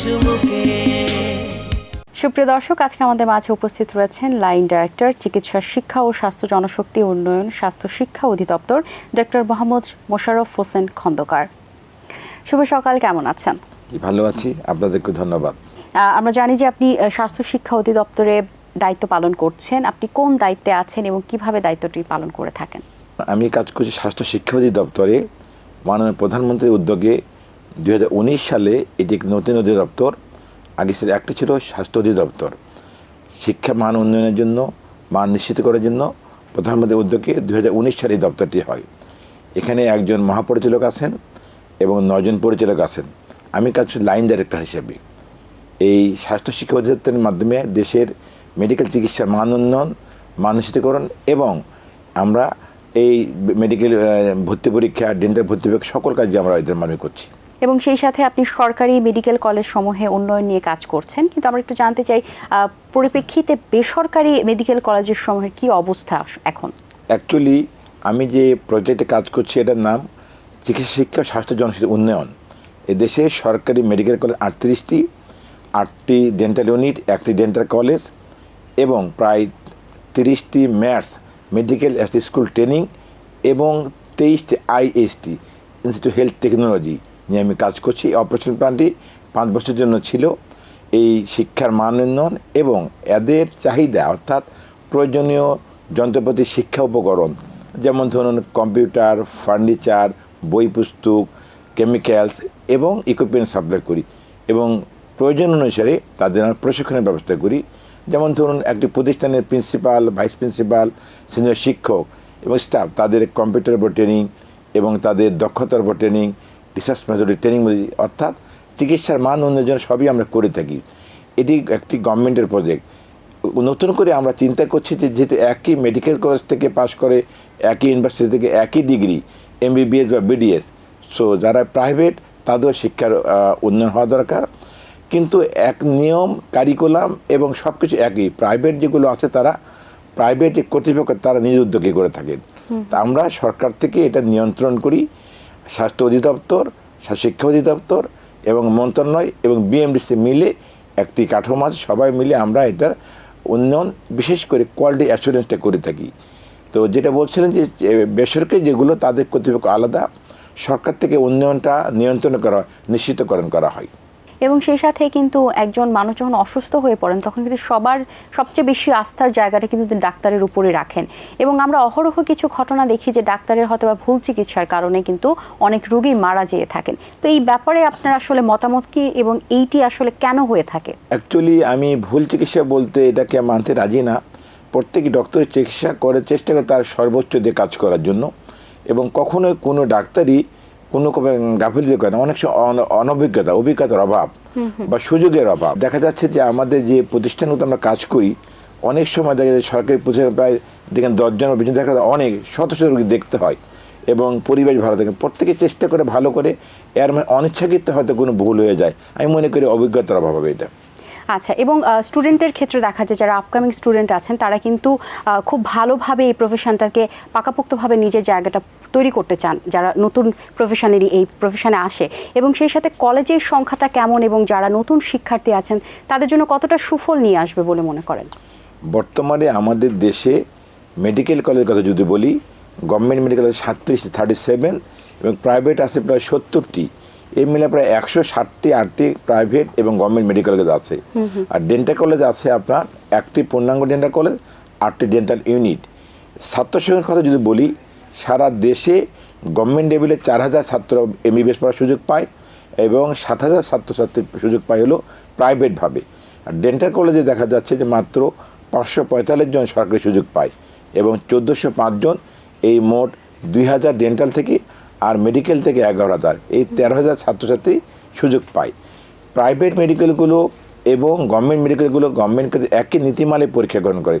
চুমুকে। সুপ্রিয় দর্শক আজকে আমাদের মাঝে উপস্থিত রয়েছেন লাইন ডাইরেক্টর চিকিৎসা শিক্ষা ও স্বাস্থ্য জনশক্তি উন্নয়ন স্বাস্থ্য শিক্ষা অধিদপ্তর ডক্টর মোহাম্মদ মোশাররফ হোসেন খন্দকার। শুভ সকাল কেমন আছেন? ভালো আছি। আপনাদেরকে ধন্যবাদ। আমরা জানি যে আপনি স্বাস্থ্য শিক্ষা অধিদপ্তরে দায়িত্ব পালন করছেন। আপনি কোন দায়িত্বে আছেন এবং কীভাবে দায়িত্বটি পালন করে থাকেন? আমি কাজ করছি স্বাস্থ্য শিক্ষা অধিদপ্তরে। মাননীয় প্রধানমন্ত্রীর উদ্যোগে দুই হাজার উনিশ সালে এটি নতুন অধিদপ্তর, আগে সেটা একটি ছিল স্বাস্থ্য অধিদপ্তর। শিক্ষা মান উন্নয়নের জন্য, মান নিশ্চিত করার জন্য প্রধানমন্ত্রীর উদ্যোগে দুই হাজার উনিশ সালে এই দপ্তরটি হয়। এখানে একজন মহাপরিচালক আছেন এবং নজন পরিচালক আছেন। আমি কাজ লাইন ডাইরেক্টর হিসেবে। এই স্বাস্থ্য শিক্ষা অধিদপ্তরের মাধ্যমে দেশের মেডিকেল চিকিৎসার মান উন্নয়ন, মান নিশ্চিতকরণ এবং আমরা এই মেডিকেল ভর্তি পরীক্ষা, ডেন্টাল ভর্তি পরীক্ষা সকল কাজে আমরা এদের মাধ্যমে করছি। এবং সেই সাথে আপনি সরকারি মেডিকেল কলেজ সমূহে উন্নয়ন নিয়ে কাজ করছেন। কিন্তু আমরা একটু জানতে চাই পরিপ্রেক্ষিতে বেসরকারি মেডিকেল কলেজের সমূহের কি অবস্থা এখন? অ্যাকচুয়ালি আমি যে প্রজেক্টে কাজ করছি, এটার নাম চিকিৎসা শিক্ষা স্বাস্থ্য জনশক্তি উন্নয়ন। এদেশে সরকারি মেডিকেল কলেজ আটত্রিশটি, আটটি ডেন্টাল ইউনিট একটি ডেন্টাল কলেজ এবং প্রায় তিরিশটি ম্যাথস মেডিকেল স্কুল ট্রেনিং এবং তেইশটি আইএসটি ইনস্টিটিউট হেলথ টেকনোলজি নিয়ে আমি কাজ করছি। এই অপারেশন প্ল্যানটি পাঁচ বছরের জন্য ছিল। এই শিক্ষার মান উন্নয়ন এবং এদের চাহিদা, অর্থাৎ প্রয়োজনীয় যন্ত্রপাতি, শিক্ষা উপকরণ, যেমন ধরুন কম্পিউটার, ফার্নিচার, বই পুস্তক কেমিক্যালস এবং ইকুইপমেন্ট সাপ্লাই করি এবং প্রয়োজন অনুসারে তাদের প্রশিক্ষণের ব্যবস্থা করি। যেমন ধরুন একটি প্রতিষ্ঠানের প্রিন্সিপাল ভাইস প্রিন্সিপাল সিনিয়র শিক্ষক এবং স্টাফ তাদের কম্পিউটার উপর ট্রেনিং এবং তাদের দক্ষতার উপর ট্রেনিং রিসার্চ মেথডে ট্রেনিং অর্থাৎ চিকিৎসার মান উন্নয়নের জন্য সবই আমরা করে থাকি। এটি একটি গভর্নমেন্টের প্রজেক্ট নতুন করে আমরা চিন্তা করছি যে যেহেতু একই মেডিকেল কলেজ থেকে পাশ করে একই ইউনিভার্সিটি থেকে একই ডিগ্রি এমবিবিএস বা বিডিএস সো যারা প্রাইভেট তাদের শিক্ষার উন্নয়ন হওয়া দরকার। কিন্তু এক নিয়ম কারিকুলাম এবং সব কিছু একই। প্রাইভেট যেগুলো আছে তারা প্রাইভেট কর্তৃপক্ষ তারা নিজ উদ্যোগে করে থাকেন। তা আমরা সরকার থেকে এটা নিয়ন্ত্রণ করি। স্বাস্থ্য অধিদপ্তর শিক্ষা অধিদপ্তর এবং মন্ত্রণালয় এবং বিএমডিসি মিলে একটি কাঠামো আছে। সবাই মিলে আমরা এটার উন্নয়ন বিশেষ করে কোয়ালিটি অ্যাসুরেন্সটা করে থাকি। তো যেটা বলছিলেন যে বেসরকারি যেগুলো তাদের কর্তৃপক্ষ আলাদা, সরকার থেকে উন্নয়নটা নিয়ন্ত্রণ করা, নিশ্চিতকরণ করা হয়। এবং সেই সাথে কিন্তু একজন মানুষ যখন অসুস্থ হয়ে পড়েন, তখন কিন্তু সবার সবচেয়ে বেশি আস্থার জায়গাটা কিন্তু ডাক্তারের উপরে রাখেন। এবং আমরা অহরহ কিছু ঘটনা দেখি যে ডাক্তারের হয়তো বা ভুল চিকিৎসার কারণে কিন্তু অনেক রোগী মারা যেয়ে থাকেন। তো এই ব্যাপারে আপনার আসলে মতামত কি এবং এইটি আসলে কেন হয়ে থাকে? অ্যাকচুয়ালি আমি ভুল চিকিৎসা বলতে এটাকে মানতে রাজি না। প্রত্যেক ডক্টর চিকিৎসা করে, চেষ্টা করে তার সর্বোচ্চ দিয়ে কাজ করার জন্য। এবং কখনোই কোনো ডাক্তারই কোনো গাফিলতি করে না অনেক সময় অনভিজ্ঞতা অভিজ্ঞতার অভাব বা সুযোগের অভাব। দেখা যাচ্ছে যে আমাদের যে প্রতিষ্ঠানগুলো আমরা কাজ করি অনেক সময় দেখা যায় সরকারি প্রতিষ্ঠান প্রায় দেখেন দশজন বা দেখা যায় অনেক শত শত রোগী দেখতে হয় এবং পরিবেশ ভালো থাকে। প্রত্যেকে চেষ্টা করে ভালো করে এর মানে অনিচ্ছাকৃত হয়তো কোনো ভুল হয়ে যায়। আমি মনে করি অভিজ্ঞতার অভাব হবে এটা। আচ্ছা এবং স্টুডেন্টের ক্ষেত্রে দেখা যায় যারা আপকামিং স্টুডেন্ট আছেন, তারা কিন্তু খুব ভালোভাবে এই প্রফেশনটাকে পাকাপোক্তভাবে নিজের জায়গাটা তৈরি করতে চান, যারা নতুন প্রফেশনেরই এই প্রফেশনে আসে। এবং সেই সাথে কলেজের সংখ্যাটা কেমন এবং যারা নতুন শিক্ষার্থী আছেন, তাদের জন্য কতটা সুফল নিয়ে আসবে বলে মনে করেন? বর্তমানে আমাদের দেশে মেডিকেল কলেজের কথা যদি বলি গভর্নমেন্ট মেডিকেল কলেজ সাতত্রিশ থার্টি সেভেন এবং প্রাইভেট আছে প্রায় সত্তরটি। এই মিলে প্রায় একশো ষাটটি আটটি প্রাইভেট এবং গভর্নমেন্ট মেডিকেল কলেজ আছে। আর ডেন্টাল কলেজ আছে আপনার একটি পূর্ণাঙ্গ ডেন্টাল কলেজ আটটি ডেন্টাল ইউনিট ছাত্র সংখ্যার কথা যদি বলি সারা দেশে গভর্নমেন্ট লেভেলে চার হাজার ছাত্র এমবিবিএস পড়ার সুযোগ পায় এবং সাত হাজার ছাত্রছাত্রীর সুযোগ পায় হলো প্রাইভেটভাবে আর ডেন্টাল কলেজে দেখা যাচ্ছে যে মাত্র পাঁচশো পঁয়তাল্লিশ জন সরকারি সুযোগ পায় এবং চোদ্দোশো পাঁচজন এই মোট দুই হাজার ডেন্টাল থেকে আর মেডিকেল থেকে এগারো হাজার। এই তেরো হাজার ছাত্রছাত্রী সুযোগ পায়। প্রাইভেট মেডিকেলগুলো এবং গভর্নমেন্ট মেডিকেলগুলো গভর্নমেন্ট একই নীতিমালে পরীক্ষা গ্রহণ করে।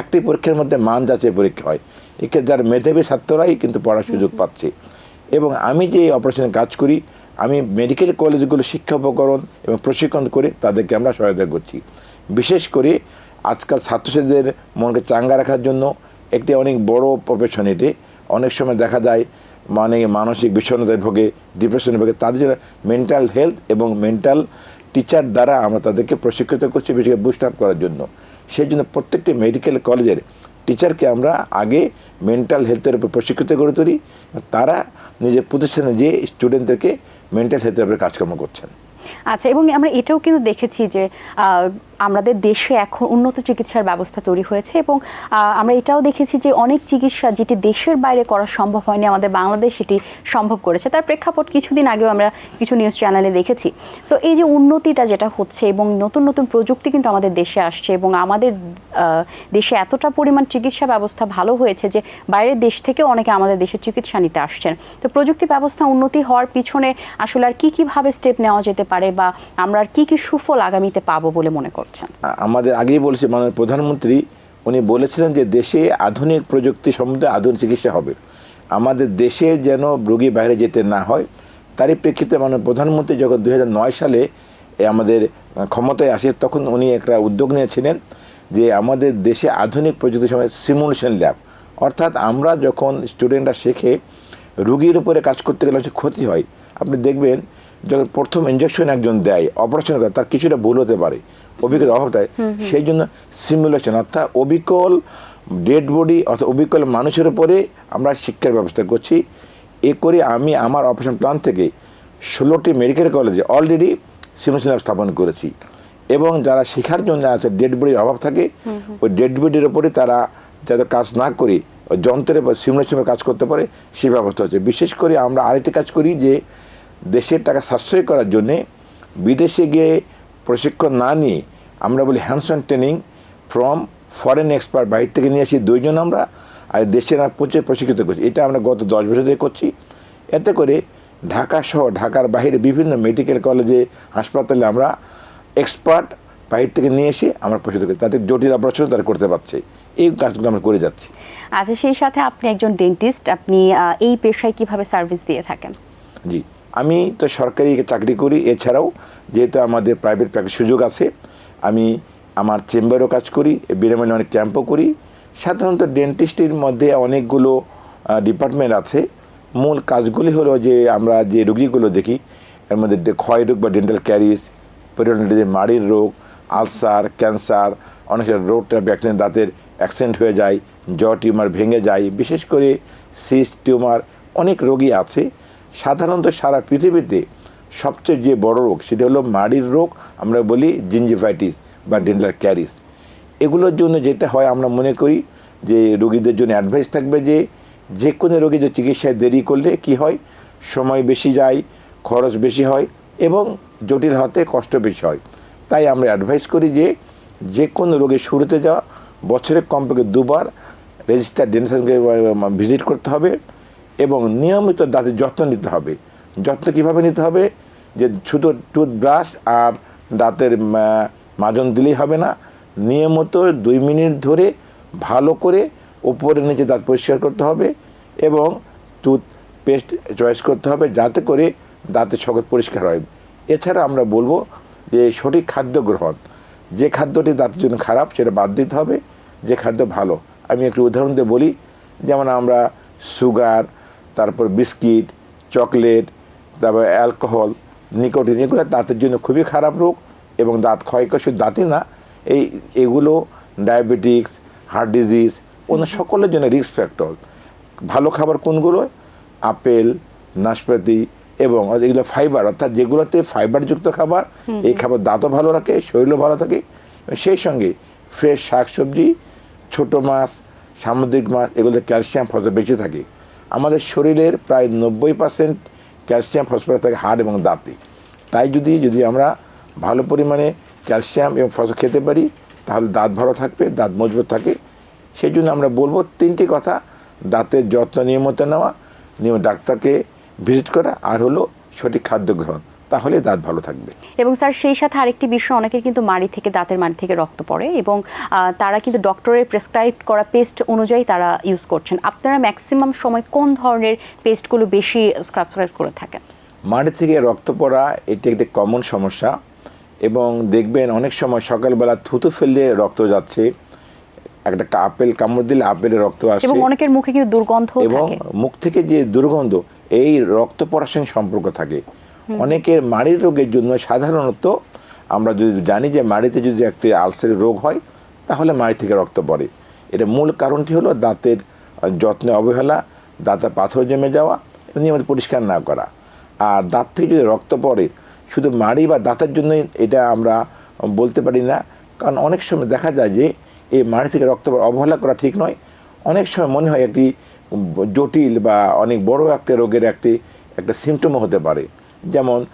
একটি পরীক্ষার মধ্যে মান যাচাই পরীক্ষা হয়। এক্ষেত্রে যারা মেধাবী ছাত্ররাই কিন্তু পড়ার সুযোগ পাচ্ছে। এবং আমি যে অপারেশনে কাজ করি, আমি মেডিকেল কলেজগুলো শিক্ষা উপকরণ এবং প্রশিক্ষণ করে তাদেরকে আমরা সহায়তা করছি। বিশেষ করে আজকাল ছাত্রছাত্রীদের মনকে চাঙ্গা রাখার জন্য একটি অনেক বড় প্রফেশন এটি। অনেক সময় দেখা যায় মানে মানসিক বিষণ্ণতায় ভোগে ডিপ্রেশনে ভোগে, তাদের জন্য মেন্টাল হেলথ এবং মেন্টাল টিচার দ্বারা আমরা তাদেরকে প্রশিক্ষিত করছি, বিশেষ বুস্ট আপ করার জন্য। সেই জন্য প্রত্যেকটি মেডিকেল কলেজের টিচারকে আমরা আগে মেন্টাল হেলথের উপর প্রশিক্ষিত করে তুলি। তারা নিজের প্রতিষ্ঠানে যে স্টুডেন্টদেরকে মেন্টাল হেলথের উপরে কাজকর্ম করছেন। আচ্ছা এবং আমরা এটাও কিন্তু দেখেছি যে আমাদের দেশে এখন উন্নত চিকিৎসার ব্যবস্থা তৈরি হয়েছে এবং আমরা এটাও দেখেছি যে অনেক চিকিৎসা যেটি দেশের বাইরে করা সম্ভব হয়নি, আমাদের বাংলাদেশ সেটি সম্ভব করেছে। তার প্রেক্ষাপট কিছুদিন আগেও আমরা কিছু নিউজ চ্যানেলে দেখেছি। সো এই যে উন্নতিটা যেটা হচ্ছে এবং নতুন নতুন প্রযুক্তি কিন্তু আমাদের দেশে আসছে এবং আমাদের দেশে এতটা পরিমাণ চিকিৎসা ব্যবস্থা ভালো হয়েছে যে বাইরের দেশ থেকে অনেকে আমাদের দেশে চিকিৎসা নিতে আসছেন। তো প্রযুক্তি ব্যবস্থা উন্নতি হওয়ার পিছনে আসলে আর কী কীভাবে স্টেপ নেওয়া যেতে পারে বা আমরা আর কী কী সুফল আগামীতে পাবো বলে মনে করছেন। আমাদের আগেই বলেছে, মাননীয় প্রধানমন্ত্রী, উনি বলেছিলেন যে দেশে আধুনিক প্রযুক্তি সম্বন্ধে আধুনিক চিকিৎসা হবে। আমাদের দেশে যেন রোগী বাইরে যেতে না হয়, তারই প্রেক্ষিতে মাননীয় প্রধানমন্ত্রী যখন দু হাজার নয় সালে আমাদের ক্ষমতায় আসে, তখন উনি একটা উদ্যোগ নিয়েছিলেন যে আমাদের দেশে আধুনিক প্রযুক্তি সময় সিমুলেশন ল্যাব অর্থাৎ আমরা যখন স্টুডেন্টরা শেখে, রুগীর উপরে কাজ করতে গেলে হচ্ছে ক্ষতি হয়। আপনি দেখবেন, যখন প্রথম ইঞ্জেকশন একজন দেয় অপারেশন করে, তার কিছুটা ভুল হতে পারে। অভিজ্ঞতা অভাব থাকে সেই জন্য সিমুলেশন অর্থাৎ অবিকল ডেড বডি অর্থাৎ অবিকল মানুষের উপরে আমরা শিক্ষার ব্যবস্থা করছি। এ করে আমি আমার অপারেশন প্ল্যান থেকে ষোলোটি মেডিকেল কলেজে অলরেডি সিমুলেশন ল্যাব স্থাপন করেছি। এবং যারা শেখার জন্য আছে ডেড বডির অভাব থাকে ওই ডেড বডির উপরে তারা যাতে কাজ না করে ওই যন্ত্রের উপর সিমুলেশনের কাজ করতে পারে সেই ব্যবস্থা হচ্ছে। বিশেষ করে আমরা আরেকটি কাজ করি যে দেশের টাকা সাশ্রয় করার জন্যে বিদেশে গিয়ে প্রশিক্ষণ না নিয়ে আমরা বলি hands on training from foreign expert বাইরে থেকে নিয়ে আসি দুইজন আমরা আর দেশের আমরা প্রচুর প্রশিক্ষিত করছি। এটা আমরা গত দশ বছর ধরে করছি। এতে করে ঢাকা সহ ঢাকার বাইরে বিভিন্ন মেডিকেল কলেজে হাসপাতালে আমরা এক্সপার্ট বাইরে থেকে নিয়ে এসে আমরা প্রশিক্ষিত করি তাদের জটিল অপারেশন তারা করতে পারছে। এই কাজগুলো আমরা করে যাচ্ছি। আচ্ছা সেই সাথে আপনি একজন ডেন্টিস্ট আপনি এই পেশায় কীভাবে সার্ভিস দিয়ে থাকেন? জি। আমি তো সরকারি চাকরি করি, এছাড়াও যেহেতু আমাদের প্রাইভেট প্র্যাকটিস সুযোগ আছে, আমি আমার চেম্বারও কাজ করি, বিনামূল্যে অনেক ক্যাম্পও করি। সাধারণত ডেন্টিস্টের মধ্যে অনেকগুলো ডিপার্টমেন্ট আছে। মূল কাজগুলি হলো যে আমরা যে রুগীগুলো দেখি, এর মধ্যে ক্ষয় রোগ বা ডেন্টাল ক্যারিস পেরিওডন্টাইটিস মাড়ির রোগ, আলসার, ক্যান্সার, অনেক রোগটা অ্যাক্সিডেন্ট দাঁতের অ্যাক্সিডেন্ট হয়ে যায় জ টিউমার ভেঙে যায়, বিশেষ করে সিস, টিউমার অনেক রোগী আছে। সাধারণত সারা পৃথিবীতে সবচেয়ে যে বড় রোগ, সেটা হলো মাড়ির রোগ, আমরা বলি জিঞ্জিভাইটিস বা ডেন্টাল ক্যারিস এগুলোর জন্য যেটা হয়, আমরা মনে করি যে রোগীদের জন্য অ্যাডভাইস থাকবে যে যে কোনো রোগী যে চিকিৎসায় দেরি করলে কি হয়, সময় বেশি যায়, খরচ বেশি হয় এবং জটিল হতে কষ্ট বেশি হয়। তাই আমরা অ্যাডভাইস করি যে যে কোনো রোগের শুরুতে যাওয়া বছরে কমপক্ষে দুবার রেজিস্টার ডেন্টালকে ভিজিট করতে হবে। এবং নিয়মিত দাঁতের যত্ন নিতে হবে। যত্ন কীভাবে নিতে হবে? যে শুধু টুথব্রাশ আর দাঁতের মাজন দিলেই হবে না। নিয়মিত দুই মিনিট ধরে ভালো করে উপরে নিচে দাঁত পরিষ্কার করতে হবে এবং টুথপেস্ট চয়েস করতে হবে যাতে করে দাঁতের সকল পরিষ্কার হয়। এছাড়া আমরা বলব যে সঠিক খাদ্য গ্রহণ। যে খাদ্যটি দাঁতের জন্য খারাপ সেটা বাদ দিতে হবে। যে খাদ্য ভালো। আমি একটু উদাহরণ দিয়ে বলি। যেমন আমরা সুগার তারপর বিস্কিট চকলেট তারপর অ্যালকোহল নিকোটিন এগুলো দাঁতের জন্য খুবই খারাপ রোগ এবং দাঁত ক্ষয় করে শুধু দাঁতই না এই এগুলো ডায়াবেটিক্স হার্ট ডিজিজ অন্য সকলের জন্য রিস্ক ফ্যাক্টর ভালো খাবার কোনগুলো? আপেল নাশপাতি এবং এগুলো ফাইবার অর্থাৎ যেগুলোতে ফাইবারযুক্ত খাবার এই খাবার দাঁতও ভালো রাখে শরীরও ভালো থাকে। সেই সঙ্গে ফ্রেশ শাকসবজি ছোট মাছ সামুদ্রিক মাছ এগুলোতে ক্যালসিয়াম ফসফেট বেশি থাকে। আমাদের শরীরের প্রায় নব্বই পার্সেন্ট ক্যালসিয়াম ফসফরাস থাকে হাড় এবং দাঁতে। তাই যদি যদি আমরা ভালো পরিমাণে ক্যালসিয়াম এবং ফসল খেতে পারি, তাহলে দাঁত ভালো থাকবে, দাঁত মজবুত থাকে। সেই জন্য আমরা বলব তিনটি কথা, দাঁতের যত্ন নিয়মিত নেওয়া, নিয়মিত ডাক্তারকে ভিজিট করা, আর হলো সঠিক খাদ্য গ্রহণ। তাহলে দাঁত ভালো থাকবে। এবং স্যার সেই সাথে আরেকটি বিষয় অনেকের কিন্তু মাড়ি থেকে দাঁতের মাড়ি থেকে রক্ত পড়ে এবং তারা কিন্তু ডক্টরের প্রেসক্রাইব করা পেস্ট অনুযায়ী তারা ইউজ করছেন। আপনারা ম্যাক্সিমাম সময় কোন ধরনের পেস্টগুলো বেশি সাবস্ক্রাইব করে থাকেন? মাটি থেকে রক্ত পড়া এটি একটি কমন সমস্যা এবং দেখবেন অনেক সময় সকালবেলা থুতু ফেললে রক্ত যাচ্ছে একটা আপেল কামড় দিলে আপেলের রক্ত আসছে এবং অনেকের মুখে কিন্তু দুর্গন্ধ এবং মুখ থেকে যে দুর্গন্ধ এই রক্ত পড়ার সঙ্গে সম্পর্ক থাকে। অনেকের মাড়ির রোগের জন্য সাধারণত আমরা যদি জানি যে মাড়িতে যদি একটি আলসারের রোগ হয়, তাহলে মাড়ি থেকে রক্ত পড়ে। এটা মূল কারণটি হলো দাঁতের যত্নে অবহেলা, দাঁতে পাথর জমে যাওয়া, নিয়মিত পরিষ্কার না করা। আর দাঁত থেকে যদি রক্ত পড়ে, শুধু মাড়ি বা দাঁতের জন্যই এটা আমরা বলতে পারি না, কারণ অনেক সময় দেখা যায় যে এই মাড়ি থেকে রক্ত অবহেলা করা ঠিক নয়। অনেক সময় মনে হয় একটি জটিল বা অনেক বড় একটা রোগের একটি, একটা সিমটমও হতে পারে। যেমন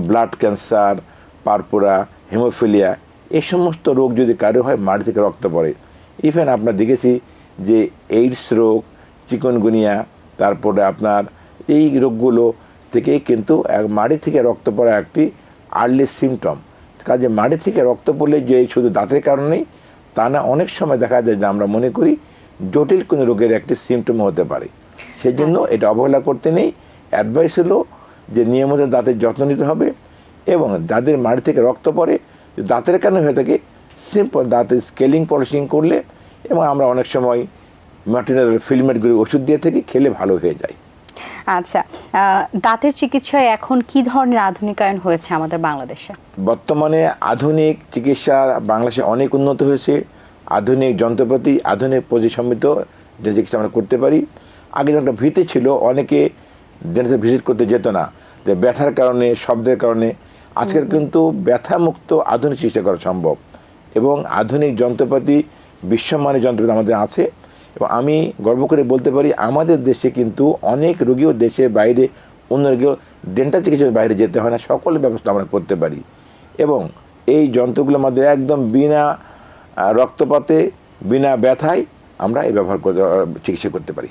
ব্লাড ক্যান্সার পারপোরা হেমোফিলিয়া এই সমস্ত রোগ যদি কারও হয় মাড়ি থেকে রক্ত পড়ে। ইভেন আমরা দেখেছি যে এইডস রোগ চিকনগুনিয়া তারপরে আপনার এই রোগগুলো থেকে কিন্তু এক- মাড়ি থেকে রক্ত পড়া একটি আর্লি সিমটম কাজে মাড়ি থেকে রক্ত পড়লে যে শুধু দাঁতের কারণেই তা না অনেক সময় দেখা যায় যে আমরা মনে করি জটিল কোনো রোগের একটি সিমটম হতে পারে। সেই জন্য এটা অবহেলা করতে নেই। অ্যাডভাইস হলো যে নিয়মিত দাঁতের যত্ন নিতে হবে এবং যাদের মাড়ি থেকে রক্ত পড়ে দাঁতের কারণে হয়ে থাকে সিম্পল দাঁতের স্কেলিং পলিশিং করলে এবং আমরা অনেক সময় ম্যাটেরিয়াল ফিলমেটগুলি ওষুধ দিয়ে থেকে খেলে ভালো হয়ে যায়। আচ্ছা দাঁতের চিকিৎসায় এখন কি ধরনের আধুনিকায়ন হয়েছে আমাদের বাংলাদেশে? বর্তমানে আধুনিক চিকিৎসা বাংলাদেশে অনেক উন্নত হয়েছে। আধুনিক যন্ত্রপাতি আধুনিক প্রতিসম্মিত যে চিকিৎসা আমরা করতে পারি। আগে একটা ভীতি ছিল অনেকে ডেন্টাল ভিজিট করতে যেত না। যে ব্যথার কারণে শব্দের কারণে। আজকাল কিন্তু ব্যথামুক্ত আধুনিক চিকিৎসা করা সম্ভব। এবং আধুনিক যন্ত্রপাতি বিশ্বমানের যন্ত্রপাতি আমাদের আছে। এবং আমি গর্ব করে বলতে পারি আমাদের দেশে কিন্তু অনেক রোগীও দেশের বাইরে অন্য রোগীও ডেন্টাল চিকিৎসার বাইরে যেতে হয় না। সকল ব্যবস্থা আমরা করতে পারি। এবং এই যন্ত্রগুলোর মধ্যে একদম বিনা রক্তপাতে বিনা ব্যথায় আমরা এই ব্যবহার চিকিৎসা করতে পারি।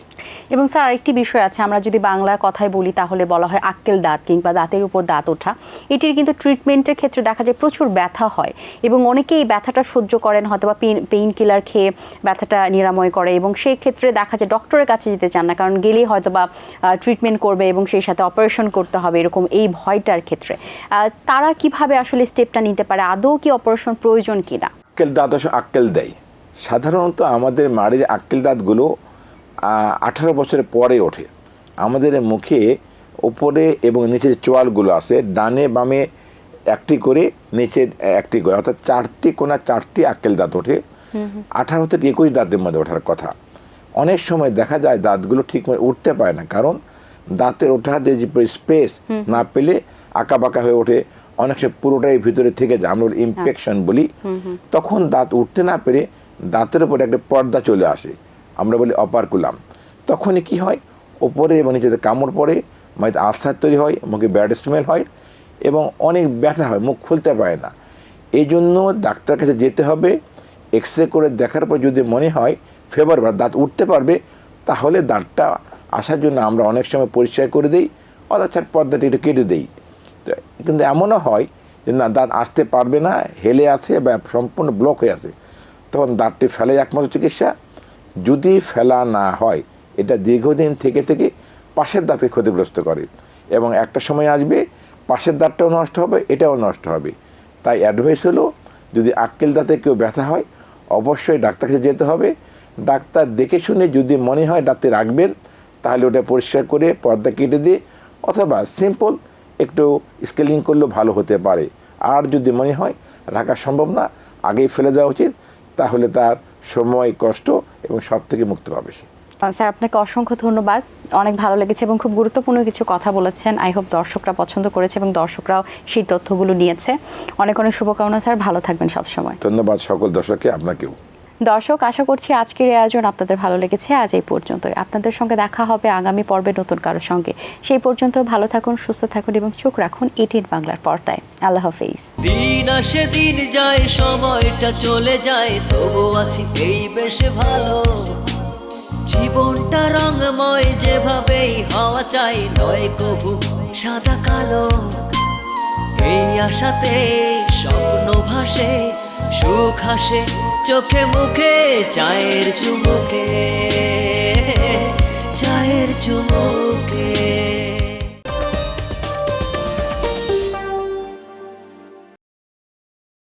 এবং স্যার আরেকটি বিষয় আছে আমরা যদি বাংলা কথায় বলি তাহলে বলা হয় আক্কেল দাঁত কিংবা দাঁতের উপর দাঁত ওঠা। এটির কিন্তু ট্রিটমেন্টের ক্ষেত্রে দেখা যায় প্রচুর ব্যথা হয় এবং অনেকে এই ব্যথাটা সহ্য করেন হয়তো বা পেইন কিলার খেয়ে ব্যথাটা নিরাময় করে এবং সেই ক্ষেত্রে দেখা যায় ডক্টরের কাছে যেতে চান না কারণ গেলেই হয়তো বা ট্রিটমেন্ট করবে এবং সেই সাথে অপারেশন করতে হবে এরকম এই ভয়টার ক্ষেত্রে। তারা কীভাবে আসলে স্টেপটা নিতে পারে? আদৌ কি অপারেশন প্রয়োজন কিনা? আক্কেল দাঁত আক্কেল দেয়। সাধারণত আমাদের মাড়ির আক্কেল দাঁতগুলো আঠারো বছরের পরে ওঠে। আমাদের মুখে ওপরে এবং নিচে চোয়ালগুলো আছে ডানে বামে একটি করে নিচে একটি করে অর্থাৎ চারটি কোনা চারটি আক্কেল দাঁত ওঠে। আঠারো থেকে একুশ দাঁতের মধ্যে ওঠার কথা। অনেক সময় দেখা যায় দাঁতগুলো ঠিক মতো উঠতে পারে না কারণ দাঁতের ওঠার যে স্পেস না পেলে আঁকা বাঁকা হয়ে ওঠে। অনেক সময় পুরোটাই ভিতরে থেকে যায় আমরা ইনফেকশন বলি। তখন দাঁত উঠতে না পেরে দাঁতের উপরে একটা পর্দা চলে আসে। আমরা বলি অপার কুলাম তখনই কি হয়? ওপরে এবং নিচেতে কামড় পড়ে মাঝে আলসার তৈরি হয়, মুখে ব্যাড স্মেল হয় এবং অনেক ব্যথা হয়, মুখ খুলতে পারে না। এই জন্য ডাক্তার কাছে যেতে হবে। এক্স রে করে দেখার পর যদি মনে হয় ফেভার বা দাঁত উঠতে পারবে, তাহলে দাঁতটা আসার জন্য আমরা অনেক সময় পরিষ্কার করে দিই অথবা পর্দাটি একটু কেটে দিই। কিন্তু এমনও হয় যে না, দাঁত আসতে পারবে না, হেলে আছে বা সম্পূর্ণ ব্লক হয়ে আছে। তখন দাঁতটি ফেলে একমাত্র চিকিৎসা। যদি ফেলা না হয়, এটা দীর্ঘদিন থেকে থেকে পাশের দাঁতকে ক্ষতিগ্রস্ত করে এবং একটা সময় আসবে পাশের দাঁতটাও নষ্ট হবে, এটাও নষ্ট হবে। তাই অ্যাডভাইস হলো, যদি আক্কেল দাঁতে কেউ ব্যথা হয়, অবশ্যই ডাক্তার কাছে যেতে হবে। ডাক্তার দেখে শুনে যদি মনে হয় দাঁতে রাখবেন, তাহলে ওটা পরিষ্কার করে পর্দা কেটে দিয়ে অথবা সিম্পল একটু স্কেলিং করলেও ভালো হতে পারে। আর যদি মনে হয় রাখা সম্ভব না, আগেই ফেলে দেওয়া উচিত। তাহলে তার সময় কষ্ট এবং সব থেকে মুক্ত পাবে সে। স্যার আপনাকে অসংখ্য ধন্যবাদ। অনেক ভালো লেগেছে এবং খুব গুরুত্বপূর্ণ কিছু কথা বলেছেন। আই হোপ দর্শকরা পছন্দ করেছে এবং দর্শকরাও সেই তথ্যগুলো নিয়েছে। অনেক অনেক শুভকামনা স্যার। ভালো থাকবেন সবসময়। ধন্যবাদ সকল দর্শককে আপনাকেও। দর্শক, আশা করছি আজকের আয়োজন আপনাদের ভালো লেগেছে। আজ এই পর্যন্তই। আপনাদের সঙ্গে দেখা হবে আগামী পর্বে নতুন কারোর সঙ্গে। সেই পর্যন্ত ভালো থাকুন, সুস্থ থাকুন এবং চোখ রাখুন এটিন বাংলার পর্দায়। আল্লাহ হাফিজ। দিন আসে দিন যায়, সময়টা চলে যায়, তবু আছি এই বেশ ভালো। জীবনটা রঙময় যেভাবেই হওয়া চাই, নয় কবু সাদা কালো। এই আশাতে স্বপ্ন ভাসে, সুখ হাসে চোখে মুখে চায়ের চুমুকে চায়ের চুমুকে।